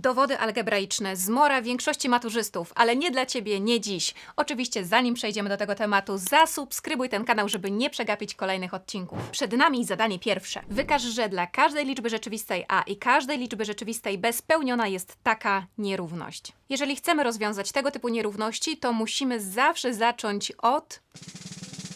Dowody algebraiczne, zmora większości maturzystów, ale nie dla Ciebie, nie dziś. Oczywiście, zanim przejdziemy do tego tematu, zasubskrybuj ten kanał, żeby nie przegapić kolejnych odcinków. Przed nami zadanie pierwsze. Wykaż, że dla każdej liczby rzeczywistej a i każdej liczby rzeczywistej b spełniona jest taka nierówność. Jeżeli chcemy rozwiązać tego typu nierówności, to musimy zawsze zacząć od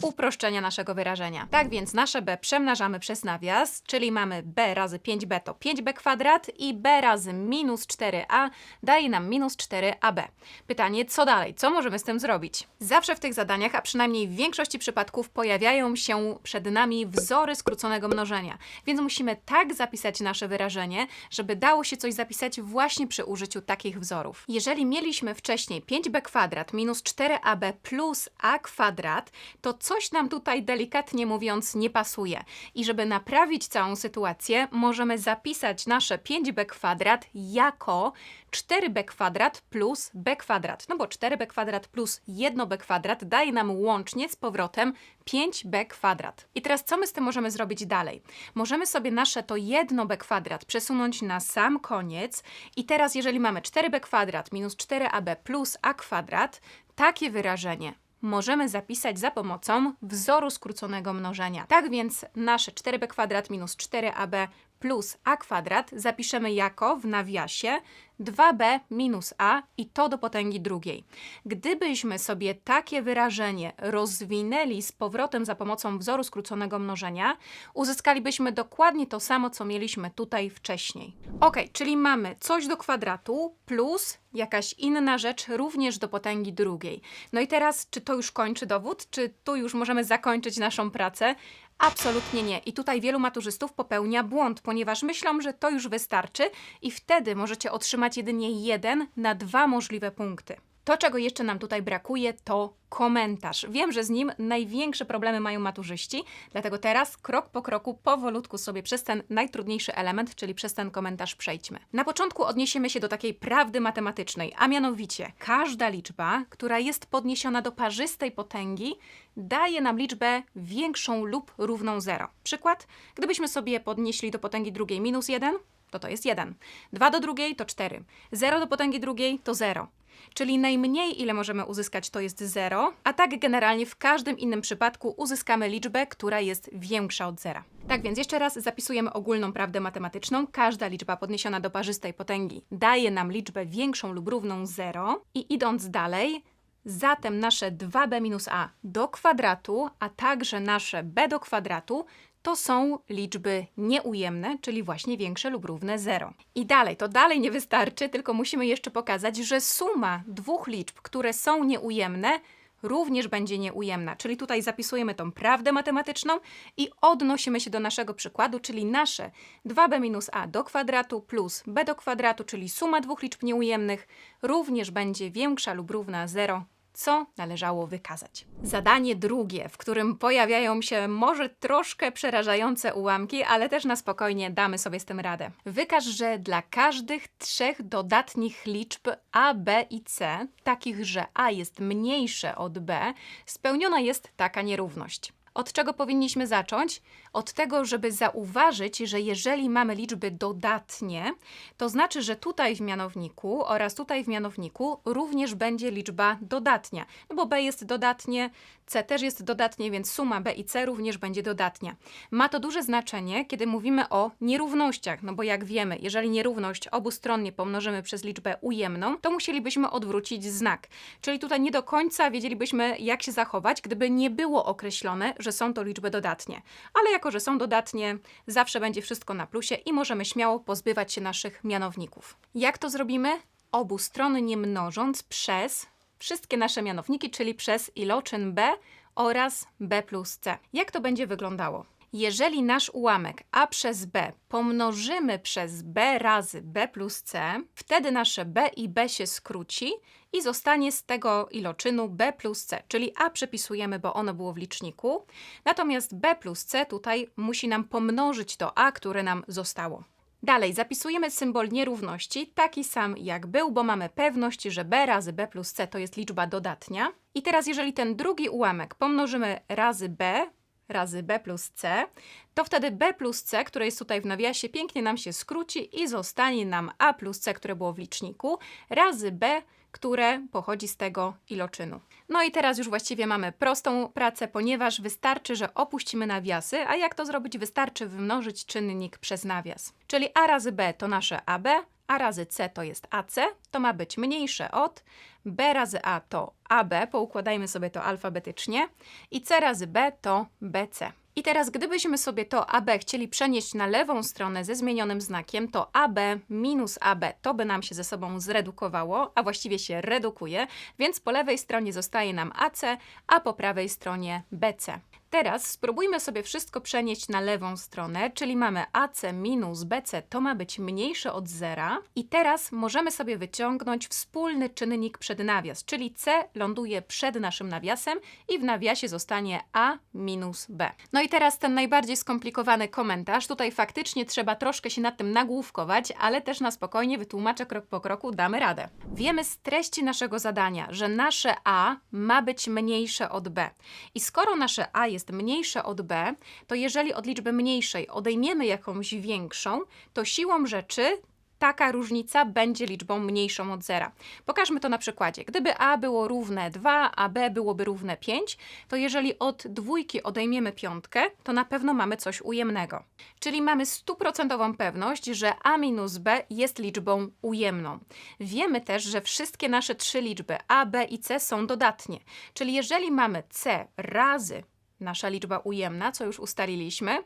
uproszczenia naszego wyrażenia. Tak więc nasze b przemnażamy przez nawias, czyli mamy b razy 5b to 5b kwadrat i b razy minus 4a daje nam minus 4ab. Pytanie, co dalej? Co możemy z tym zrobić? Zawsze w tych zadaniach, a przynajmniej w większości przypadków, pojawiają się przed nami wzory skróconego mnożenia, więc musimy tak zapisać nasze wyrażenie, żeby dało się coś zapisać właśnie przy użyciu takich wzorów. Jeżeli mieliśmy wcześniej 5b kwadrat minus 4ab plus a kwadrat, to coś nam tutaj delikatnie mówiąc nie pasuje. I żeby naprawić całą sytuację, możemy zapisać nasze 5b kwadrat jako 4b kwadrat plus b kwadrat. No bo 4b kwadrat plus 1b kwadrat daje nam łącznie z powrotem 5b kwadrat. I teraz co my z tym możemy zrobić dalej? Możemy sobie nasze to 1b kwadrat przesunąć na sam koniec i teraz jeżeli mamy 4b kwadrat minus 4ab plus a kwadrat, takie wyrażenie możemy zapisać za pomocą wzoru skróconego mnożenia. Tak więc nasze 4b kwadrat minus 4ab plus a kwadrat zapiszemy jako w nawiasie 2b minus a i to do potęgi drugiej. Gdybyśmy sobie takie wyrażenie rozwinęli z powrotem za pomocą wzoru skróconego mnożenia, uzyskalibyśmy dokładnie to samo, co mieliśmy tutaj wcześniej. Ok, czyli mamy coś do kwadratu plus jakaś inna rzecz również do potęgi drugiej. No i teraz, czy to już kończy dowód? Czy tu już możemy zakończyć naszą pracę? Absolutnie nie. I tutaj wielu maturzystów popełnia błąd, ponieważ myślą, że to już wystarczy i wtedy możecie otrzymać jedynie jeden na dwa możliwe punkty. To, czego jeszcze nam tutaj brakuje, to komentarz. Wiem, że z nim największe problemy mają maturzyści, dlatego teraz krok po kroku, powolutku sobie przez ten najtrudniejszy element, czyli przez ten komentarz przejdźmy. Na początku odniesiemy się do takiej prawdy matematycznej, a mianowicie każda liczba, która jest podniesiona do parzystej potęgi, daje nam liczbę większą lub równą 0. Przykład, gdybyśmy sobie podnieśli do potęgi drugiej minus 1, to to jest 1. 2 do drugiej to 4. 0 do potęgi drugiej to 0. Czyli najmniej, ile możemy uzyskać, to jest 0, a tak generalnie w każdym innym przypadku uzyskamy liczbę, która jest większa od zera. Tak więc jeszcze raz zapisujemy ogólną prawdę matematyczną. Każda liczba podniesiona do parzystej potęgi daje nam liczbę większą lub równą 0 i idąc dalej, zatem nasze 2b minus a do kwadratu, a także nasze b do kwadratu to są liczby nieujemne, czyli właśnie większe lub równe 0. I dalej, to dalej nie wystarczy, tylko musimy jeszcze pokazać, że suma dwóch liczb, które są nieujemne, również będzie nieujemna. Czyli tutaj zapisujemy tą prawdę matematyczną i odnosimy się do naszego przykładu, czyli nasze 2b minus a do kwadratu plus b do kwadratu, czyli suma dwóch liczb nieujemnych, również będzie większa lub równa 0 co należało wykazać. Zadanie drugie, w którym pojawiają się może troszkę przerażające ułamki, ale też na spokojnie damy sobie z tym radę. Wykaż, że dla każdych trzech dodatnich liczb a, b i c, takich, że a jest mniejsze od b, spełniona jest taka nierówność. Od czego powinniśmy zacząć? Od tego, żeby zauważyć, że jeżeli mamy liczby dodatnie, to znaczy, że tutaj w mianowniku oraz tutaj w mianowniku również będzie liczba dodatnia. No bo b jest dodatnie, c też jest dodatnie, więc suma b i c również będzie dodatnia. Ma to duże znaczenie, kiedy mówimy o nierównościach, no bo jak wiemy, jeżeli nierówność obustronnie pomnożymy przez liczbę ujemną, to musielibyśmy odwrócić znak. Czyli tutaj nie do końca wiedzielibyśmy, jak się zachować, gdyby nie było określone, że są to liczby dodatnie. Ale jako, że są dodatnie, zawsze będzie wszystko na plusie i możemy śmiało pozbywać się naszych mianowników. Jak to zrobimy? Obustronnie mnożąc przez wszystkie nasze mianowniki, czyli przez iloczyn b oraz b plus c. Jak to będzie wyglądało? Jeżeli nasz ułamek a przez b pomnożymy przez b razy b plus c, wtedy nasze b i b się skróci i zostanie z tego iloczynu b plus c, czyli a przepisujemy, bo ono było w liczniku, natomiast b plus c tutaj musi nam pomnożyć to a, które nam zostało. Dalej zapisujemy symbol nierówności, taki sam jak był, bo mamy pewność, że b razy b plus c to jest liczba dodatnia. I teraz jeżeli ten drugi ułamek pomnożymy razy b, razy b plus c, to wtedy b plus c, które jest tutaj w nawiasie, pięknie nam się skróci i zostanie nam a plus c, które było w liczniku, razy b, które pochodzi z tego iloczynu. No i teraz już właściwie mamy prostą pracę, ponieważ wystarczy, że opuścimy nawiasy, a jak to zrobić? Wystarczy wymnożyć czynnik przez nawias. Czyli a razy b to nasze ab, a razy c to jest ac, to ma być mniejsze od, b razy a to ab, poukładajmy sobie to alfabetycznie, i c razy b to bc. I teraz, gdybyśmy sobie to AB chcieli przenieść na lewą stronę ze zmienionym znakiem, to AB minus AB to by nam się ze sobą zredukowało, a właściwie się redukuje, więc po lewej stronie zostaje nam AC, a po prawej stronie BC. Teraz spróbujmy sobie wszystko przenieść na lewą stronę, czyli mamy AC minus BC to ma być mniejsze od zera. I teraz możemy sobie wyciągnąć wspólny czynnik przed nawias, czyli C ląduje przed naszym nawiasem i w nawiasie zostanie A minus B. No i teraz ten najbardziej skomplikowany komentarz. Tutaj faktycznie trzeba troszkę się nad tym nagłówkować, ale też na spokojnie wytłumaczę krok po kroku, damy radę. Wiemy z treści naszego zadania, że nasze A ma być mniejsze od B. I skoro nasze A jest mniejsze od B, to jeżeli od liczby mniejszej odejmiemy jakąś większą, to siłą rzeczy taka różnica będzie liczbą mniejszą od zera. Pokażmy to na przykładzie. Gdyby a było równe 2, a b byłoby równe 5, to jeżeli od dwójki odejmiemy piątkę, to na pewno mamy coś ujemnego. Czyli mamy stuprocentową pewność, że a minus b jest liczbą ujemną. Wiemy też, że wszystkie nasze trzy liczby a, b i c są dodatnie. Czyli jeżeli mamy c razy nasza liczba ujemna, co już ustaliliśmy,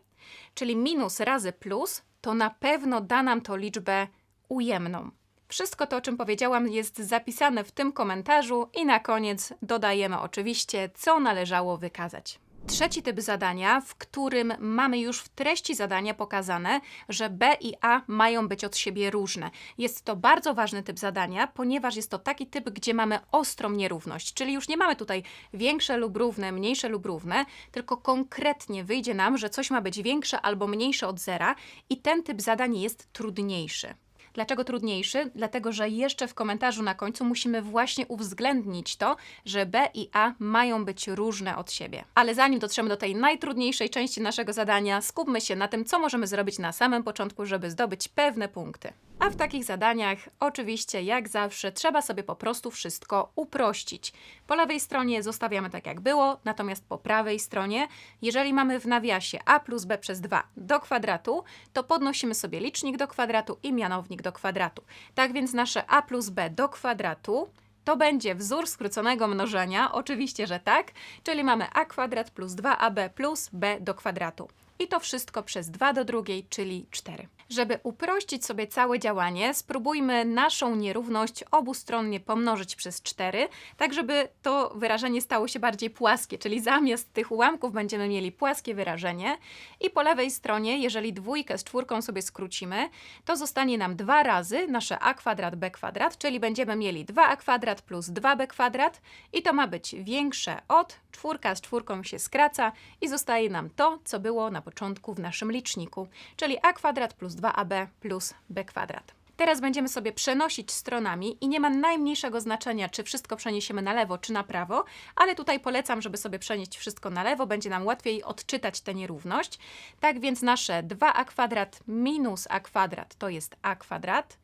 czyli minus razy plus, to na pewno da nam to liczbę ujemną. Wszystko to, o czym powiedziałam, jest zapisane w tym komentarzu i na koniec dodajemy oczywiście, co należało wykazać. Trzeci typ zadania, w którym mamy już w treści zadania pokazane, że B i A mają być od siebie różne. Jest to bardzo ważny typ zadania, ponieważ jest to taki typ, gdzie mamy ostrą nierówność, czyli już nie mamy tutaj większe lub równe, mniejsze lub równe, tylko konkretnie wyjdzie nam, że coś ma być większe albo mniejsze od zera i ten typ zadań jest trudniejszy. Dlaczego trudniejszy? Dlatego, że jeszcze w komentarzu na końcu musimy właśnie uwzględnić to, że B i A mają być różne od siebie. Ale zanim dotrzemy do tej najtrudniejszej części naszego zadania, skupmy się na tym, co możemy zrobić na samym początku, żeby zdobyć pewne punkty. A w takich zadaniach, oczywiście, jak zawsze, trzeba sobie po prostu wszystko uprościć. Po lewej stronie zostawiamy tak, jak było, natomiast po prawej stronie, jeżeli mamy w nawiasie a plus b przez 2 do kwadratu, to podnosimy sobie licznik do kwadratu i mianownik do kwadratu. Tak więc nasze a plus b do kwadratu to będzie wzór skróconego mnożenia, oczywiście, że tak, czyli mamy a kwadrat plus 2ab plus b do kwadratu. I to wszystko przez 2 do drugiej, czyli 4. Żeby uprościć sobie całe działanie, spróbujmy naszą nierówność obustronnie pomnożyć przez 4, tak żeby to wyrażenie stało się bardziej płaskie, czyli zamiast tych ułamków będziemy mieli płaskie wyrażenie i po lewej stronie, jeżeli dwójkę z czwórką sobie skrócimy, to zostanie nam dwa razy nasze a kwadrat b kwadrat, czyli będziemy mieli 2a kwadrat plus 2b kwadrat i to ma być większe od, czwórka z czwórką się skraca i zostaje nam to, co było na początku w naszym liczniku, czyli a kwadrat plus 2ab plus b kwadrat. Teraz będziemy sobie przenosić stronami i nie ma najmniejszego znaczenia, czy wszystko przeniesiemy na lewo, czy na prawo, ale tutaj polecam, żeby sobie przenieść wszystko na lewo, będzie nam łatwiej odczytać tę nierówność. Tak więc nasze 2a kwadrat minus a kwadrat to jest a kwadrat.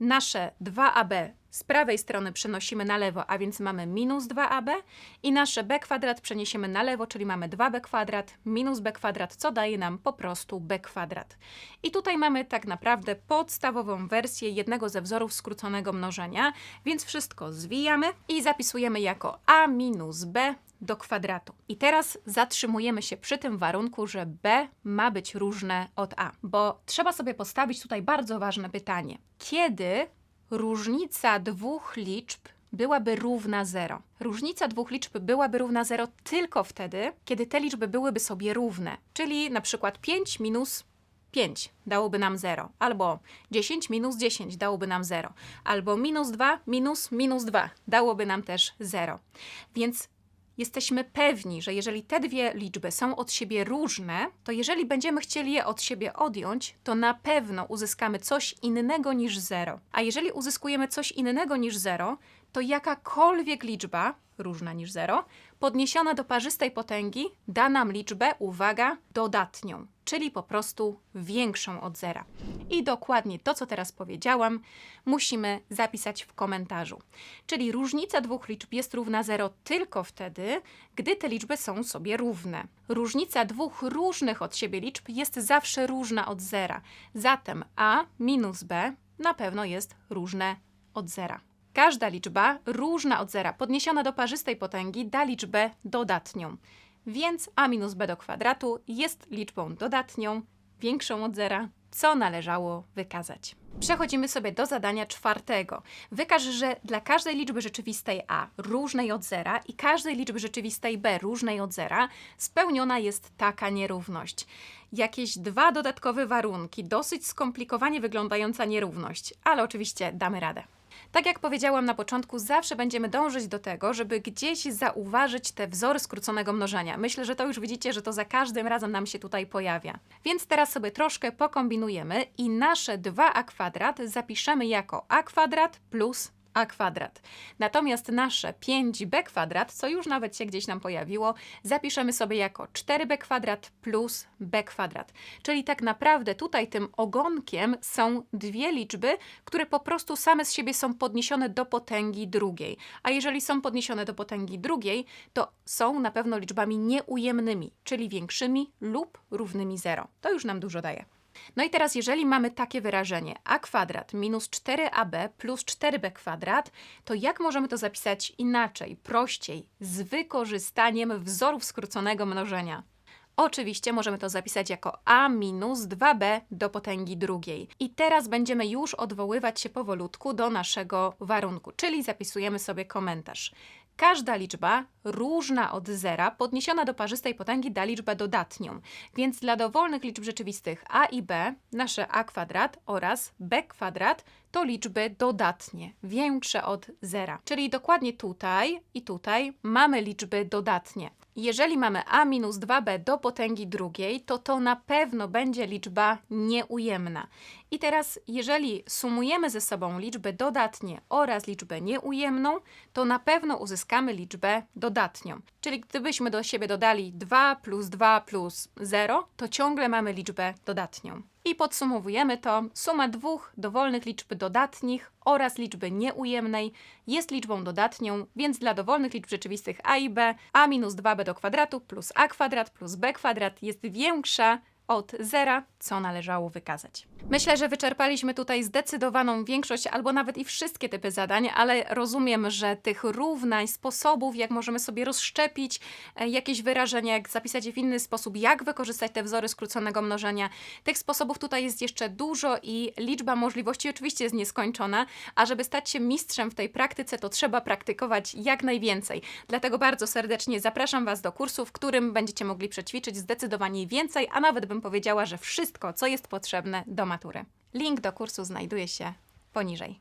Nasze 2ab z prawej strony przenosimy na lewo, a więc mamy minus 2ab i nasze b kwadrat przeniesiemy na lewo, czyli mamy 2b kwadrat minus b kwadrat, co daje nam po prostu b kwadrat. I tutaj mamy tak naprawdę podstawową wersję jednego ze wzorów skróconego mnożenia, więc wszystko zwijamy i zapisujemy jako a minus b do kwadratu. I teraz zatrzymujemy się przy tym warunku, że b ma być różne od a, bo trzeba sobie postawić tutaj bardzo ważne pytanie. Kiedy różnica dwóch liczb byłaby równa 0. Różnica dwóch liczb byłaby równa 0 tylko wtedy, kiedy te liczby byłyby sobie równe. Czyli na przykład 5 minus 5 dałoby nam 0, albo 10 minus 10 dałoby nam 0, albo minus 2 minus minus 2 dałoby nam też 0. Więc jesteśmy pewni, że jeżeli te dwie liczby są od siebie różne, to jeżeli będziemy chcieli je od siebie odjąć, to na pewno uzyskamy coś innego niż 0. A jeżeli uzyskujemy coś innego niż 0, to jakakolwiek liczba różna niż 0, podniesiona do parzystej potęgi da nam liczbę, uwaga, dodatnią, czyli po prostu większą od zera. I dokładnie to, co teraz powiedziałam, musimy zapisać w komentarzu. Czyli różnica dwóch liczb jest równa 0 tylko wtedy, gdy te liczby są sobie równe. Różnica dwóch różnych od siebie liczb jest zawsze różna od zera. Zatem a minus b na pewno jest różne od zera. Każda liczba różna od zera podniesiona do parzystej potęgi da liczbę dodatnią. Więc a minus b do kwadratu jest liczbą dodatnią, większą od zera, co należało wykazać. Przechodzimy sobie do zadania czwartego. Wykaż, że dla każdej liczby rzeczywistej a różnej od zera i każdej liczby rzeczywistej b różnej od zera spełniona jest taka nierówność. Jakieś dwa dodatkowe warunki, dosyć skomplikowanie wyglądająca nierówność, ale oczywiście damy radę. Tak jak powiedziałam na początku, zawsze będziemy dążyć do tego, żeby gdzieś zauważyć te wzory skróconego mnożenia. Myślę, że to już widzicie, że to za każdym razem nam się tutaj pojawia. Więc teraz sobie troszkę pokombinujemy i nasze 2a kwadrat zapiszemy jako a kwadrat plus a kwadrat. Natomiast nasze 5b kwadrat, co już nawet się gdzieś nam pojawiło, zapiszemy sobie jako 4b kwadrat plus b kwadrat. Czyli tak naprawdę tutaj tym ogonkiem są dwie liczby, które po prostu same z siebie są podniesione do potęgi drugiej. A jeżeli są podniesione do potęgi drugiej, to są na pewno liczbami nieujemnymi, czyli większymi lub równymi 0. To już nam dużo daje. No i teraz, jeżeli mamy takie wyrażenie a kwadrat minus 4ab plus 4b kwadrat, to jak możemy to zapisać inaczej, prościej, z wykorzystaniem wzorów skróconego mnożenia? Oczywiście możemy to zapisać jako a minus 2b do potęgi drugiej. I teraz będziemy już odwoływać się powolutku do naszego warunku, czyli zapisujemy sobie komentarz. Każda liczba różna od zera podniesiona do parzystej potęgi da liczbę dodatnią. Więc dla dowolnych liczb rzeczywistych a i b, nasze a kwadrat oraz b kwadrat to liczby dodatnie, większe od zera. Czyli dokładnie tutaj i tutaj mamy liczby dodatnie. Jeżeli mamy a minus 2b do potęgi drugiej, to to na pewno będzie liczba nieujemna. I teraz, jeżeli sumujemy ze sobą liczby dodatnie oraz liczbę nieujemną, to na pewno uzyskamy liczbę dodatnią. Czyli gdybyśmy do siebie dodali 2 plus 2 plus 0, to ciągle mamy liczbę dodatnią. I podsumowujemy to. Suma dwóch dowolnych liczb dodatnich oraz liczby nieujemnej jest liczbą dodatnią, więc dla dowolnych liczb rzeczywistych a i b, a minus 2b do kwadratu plus a kwadrat plus b kwadrat jest większa od zera, co należało wykazać. Myślę, że wyczerpaliśmy tutaj zdecydowaną większość albo nawet i wszystkie typy zadań, ale rozumiem, że tych równań, sposobów, jak możemy sobie rozszczepić e, jakieś wyrażenia, jak zapisać je w inny sposób, jak wykorzystać te wzory skróconego mnożenia, tych sposobów tutaj jest jeszcze dużo i liczba możliwości oczywiście jest nieskończona, a żeby stać się mistrzem w tej praktyce, to trzeba praktykować jak najwięcej. Dlatego bardzo serdecznie zapraszam Was do kursu, w którym będziecie mogli przećwiczyć zdecydowanie więcej, a nawet bym powiedziała, że wszystko, co jest potrzebne do matury. Link do kursu znajduje się poniżej.